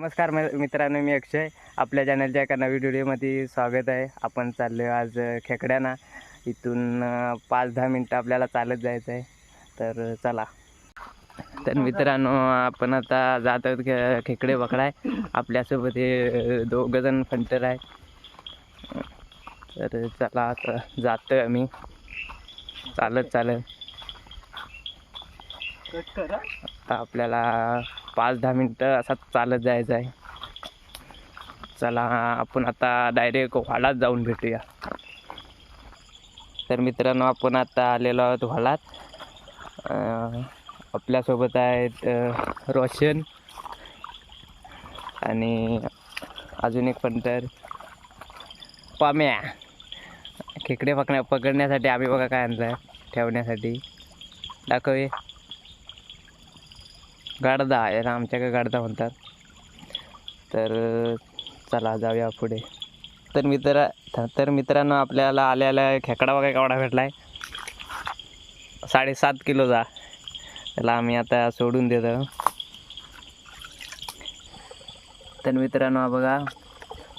नमस्कार म- मित्रांनो मी अक्षय. आपल्या चॅनलच्या एका नवीन व्हिडिओमध्ये स्वागत आहे. आपण चाललो आहे आज खेकड्याना. इथून पाच दहा मिनटं आपल्याला चालत जायचं आहे तर चला. तर मित्रांनो आपण आता जात आहोत खे खेकडे पकडाय. आपल्यासोबत हे दोघं जण फंटर आहे तर चला आता जातो आहे आम्ही. चालत चालत. आता आपल्याला पाच दहा मिनटं असा चालत जायचं आहे. चला आपण आता डायरेक्ट व्हालात जाऊन भेटूया. तर मित्रांनो आपण आता आलेलो आहोत व्हाळात आपल्यासोबत आहेत रोशन आणि अजून एक पंटर पाम्या. खेकडे पकण्या पकडण्यासाठी आम्ही बघा काय आणलं आहे ठेवण्यासाठी. दाखवे गाडदा याला आमच्याकडे गाडदा म्हणतात. तर चला जाऊया पुढे. तर मित्र तर मित्रांनो आपल्याला आल्याला खेकडा वगैरे कावडा भेटला आहे साडेसात किलोचा त्याला आम्ही आता सोडून देतो. तर मित्रांनो बघा.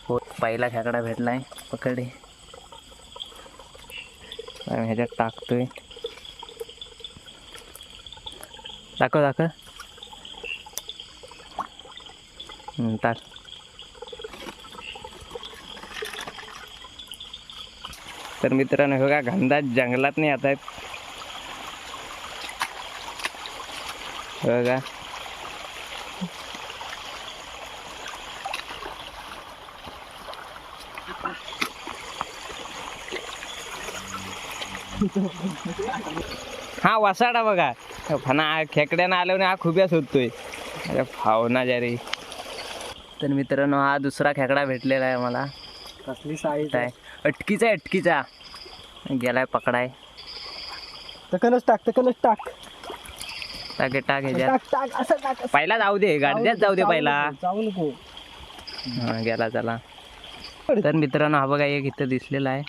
हो पहिला खेकडा भेटला आहे पकडे. आम्ही ह्याच्यात टाकतोय. दाखव दाखव. हम्म, तर मित्रांनो हे का घनदाट जंगलात नाही आता. आहेत हे हा वसाडा बघा. फना खेकड्यानं आल्यावर हा खुब्या होतोय अरे फावना जरी. तर मित्रांनो हा दुसरा खेकडा भेटलेला आहे मला कसली साईज काय? अटकीचा आहे अटकीचा. गेलाय पकडाय. तकनच टाक तकनच टाक. टाके टाक ह्याच्यात टाक टाक असं टाक पहिला जाऊ दे गाडद्यात जाऊ दे पहिला. जाऊ नको. हा गेला चला. तर मित्रांनो हा बघा एक इथं दिसलेला आहे.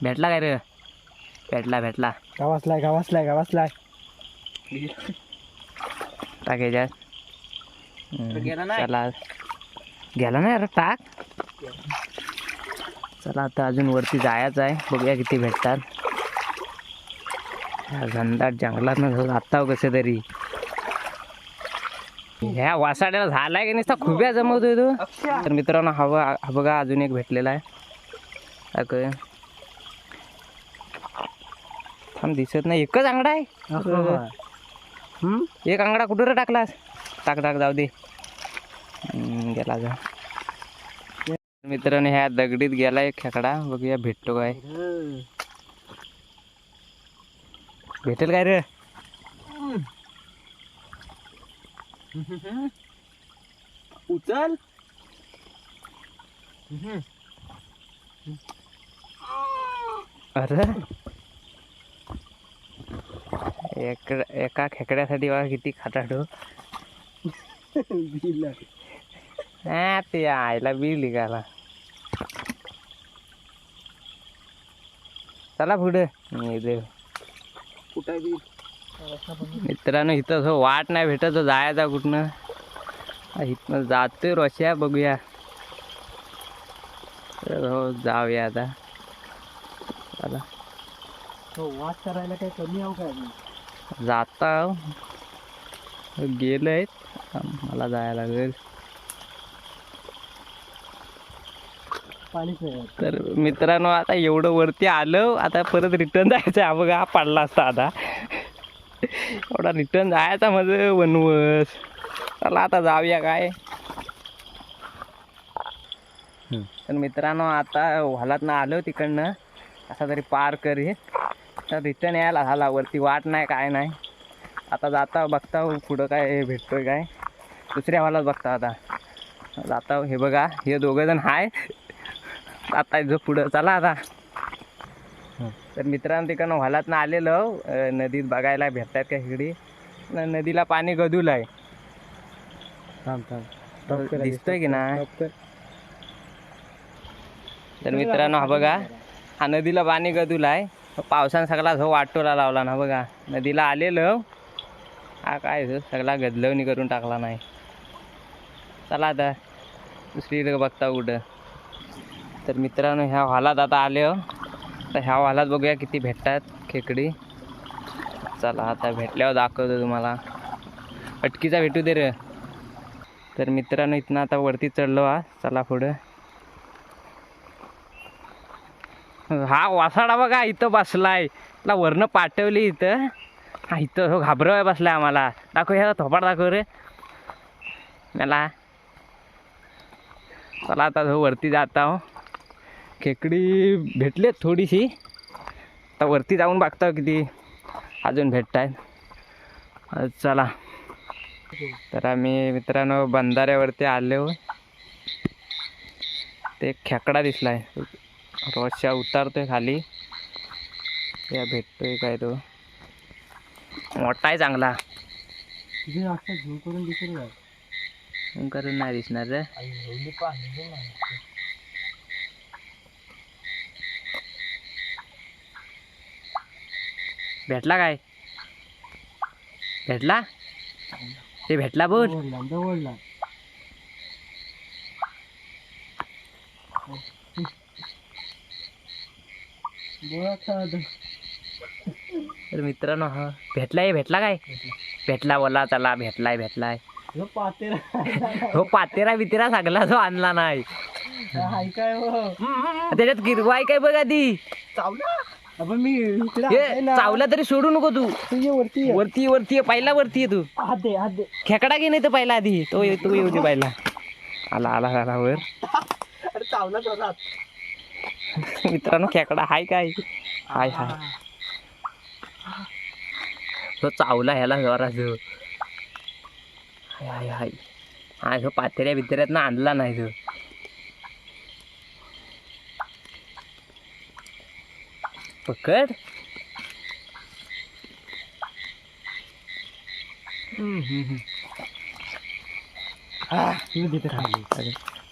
भेटला काय रे? भेटला भेटला. गावासलाय गावासलाय गावासलाय. टाक ह्याच्यात गेला नाही? चला. गेला नाही अरे टाक. चला आता अजून वरती जायचं आहे. बघूया किती भेटतात. घनदाट जंगलात ना जाता कसे तरी. ह्या वासाड्याला झालाय की नुसता खुब्या जमवतोय तो. तर मित्रांनो हा बघा हा बघा अजून एक भेटलेला आहे. थांब दिसत नाही. एकच आंगडा आहे. हम्म? एक आंगडा कुठं रे टाकलास? टाक टाक जाऊ दे. गेला जा मित्रांनो ह्या दगडीत गेला एक खेकडा. बघूया भेटतो काय. भेटेल काय रे? उचल. अरे. एक एका खेकड्यासाठी बघा किती खाटाडो हा ते आईला बिल निघाला चला पुढे. मित्रांनो इथं असं वाट नाही भेटत जायचा कुठनं? इथनं जातोय रशिया बघूया. तर हो जाऊया आता. चला. तो वाट करायला काय कमी आहो काय? जाता गेलंय मला जायला लागेल. तर मित्रांनो आता एवढं वरती आलं. आता परत रिटर्न जायचं आहे. हा बघा हा पडला असता आता. एवढा रिटर्न जायचा म्हणजे वनवस. चला आता जाऊया काय. तर मित्रांनो आता व्हालात ना आलो तिकडनं. असा तरी पार करी. तर रिटर्न यायला झाला. वरती वाट नाही काय नाही. आता जाता बघता पुढं काय भेटतोय काय. दुसऱ्या व्हालाच बघता आता. जाता हे बघा हे दोघं जण हाय. आता जो पुढं चला आता. तर मित्रांनो तिकडनं व्हालात ना आलेलो नदीत बघायला भेटतात का इकडे? न- नदीला पाणी गदूल आहे. थांब थांब. दिसतोय की कर. तर मित्रांनो हा बघा. हा नदीला पाणी गदूल आहे. पावसानं सगळा जो वाटोला लावला ना बघा. नदीला आलेलं. हा काय सगळा गदलवणी करून टाकला नाही. चला आता. दुसरीकडे बघता कुठं. तर मित्रांनो ह्या हॉलात आता आले हो. तर ह्या हॉलात बघूया किती भेटतात खेकडी. चला आता भेटल्यावर दाखवतो तुम्हाला. अटकीचा भेटू दे रे. तर मित्रांनो इथनं आता वरती चढलो हा. चला पुढं. हा वासाडा बघा इथं बसलाय. तुला वरनं पाठवली इथं. हा इथं हो घाबरवाय बसलाय आम्हाला. दाखव ह्या थोपाड दाखव रे. मला चला आता हो वरती जाता हो. खेकडी भेटलेत थोडीशी. आता वरती जाऊन बघता हो किती अजून भेटत आहेत चला. तर आम्ही मित्रांनो बंधाऱ्यावरती आलो ते एक खेकडा दिसलाय. रोजच्या उतारतोय खाली. या भेटतोय काय तो. मोठा आहे चांगला. करून दिसेल काय मग करून दिसणार भेटला काय? भेटला? ते भेटला बोल. तर मित्रांनो हा भेटलाय भेटला काय? भेटला बोला चला भेटलाय भेटलाय. पातेरा हो पातेरा बितेरा सगळा जो आणला नाही. हाय काय हो? त्याच्यात गिरवाय काय बघा ती चावला? आपण मी इकडे हे आहे ना. चावला तरी सोडू नको तू. तू वरती. वरती वरती ये. पहिला वरती तू. हात दे हात दे खेकडा घे नाही तर पहिला आधी. तो ये- तू येऊ दे पहिला. आला आला आला वर. अरे चावला जोरात मित्रांनो खेकडा हाय काय? हाय हाय. तो चावला ह्याला जरा जो. हाय हाय. हाय हा जो पातेऱ्या बितेऱ्यात ना आणला नाही तो पकड.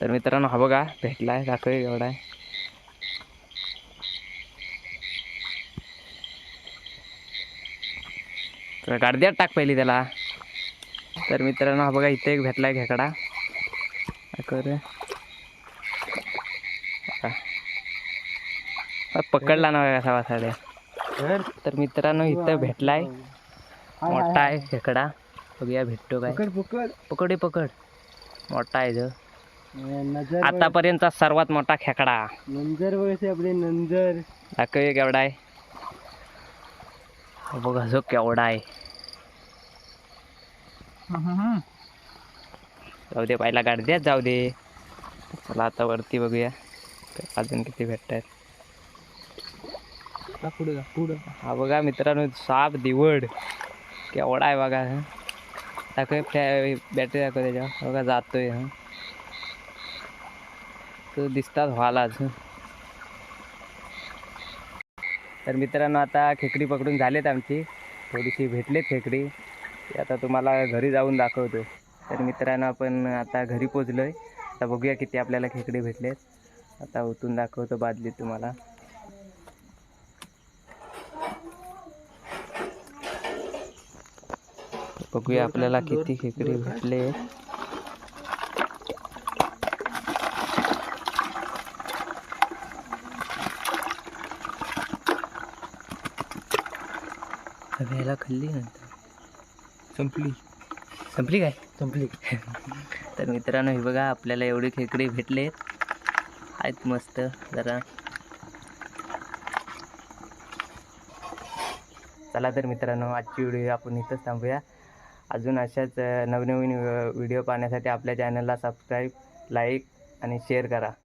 तर मित्रांनो हा बघा भेटलाय दाखव एवढा आहे. तर गाडद्यात टाक पहिली त्याला. तर मित्रांनो हा बघा इथे एक भेटलाय खेकडा. दाखव रे. हा, पकडला ना कसा वासाड्या तर? तर मित्रांनो इथं भेटलाय. मोठा. आहे खेकडा. बघूया भेटतो काय. पकड पकड. पकड पकड. मोठा आहे जो. नजर आतापर्यंतचा सर्वात मोठा खेकडा. नंजर वगैरे आपले नंजर. दाखव केवढा आहे. बघा जो केवढा आहे. जाऊ दे पहिला गाडद्यात जाऊ दे चला आता वरती बघूया. अजून किती भेटत आहेत पुढे जा पुढं हा बघा मित्रांनो साप दिवड. केवढा आहे बघा हं. दाखव बॅटरी दाखव त्याच्यावर. बघा जातोय हं. तो दिसतात व्हालाच. तर मित्रांनो आता खेकडी पकडून झालेत आमची. थोडीशी भेटलेत खेकडी. ती आता तुम्हाला घरी जाऊन दाखवतो. तर मित्रांनो आपण आता घरी पोचलो आहे आता बघूया किती आपल्याला खेकडी भेटलेत. आता उतून दाखवतो बादलीत तुम्हाला. बघूया आपल्याला किती खेकडे भेटले. ह्याला खाल्ली नंतर. संपली. संपली काय? संपली. तर मित्रांनो हे बघा आपल्याला एवढे खेकडे भेटले आहेत मस्त जरा. चला तर मित्रांनो आजची व्हिडिओ आपण इथंच थांबूया. अजून अशाच नवनवीन व्हिडिओ पाहण्यासाठी आपल्या चॅनलला सबस्क्राईब लाईक आणि शेअर करा.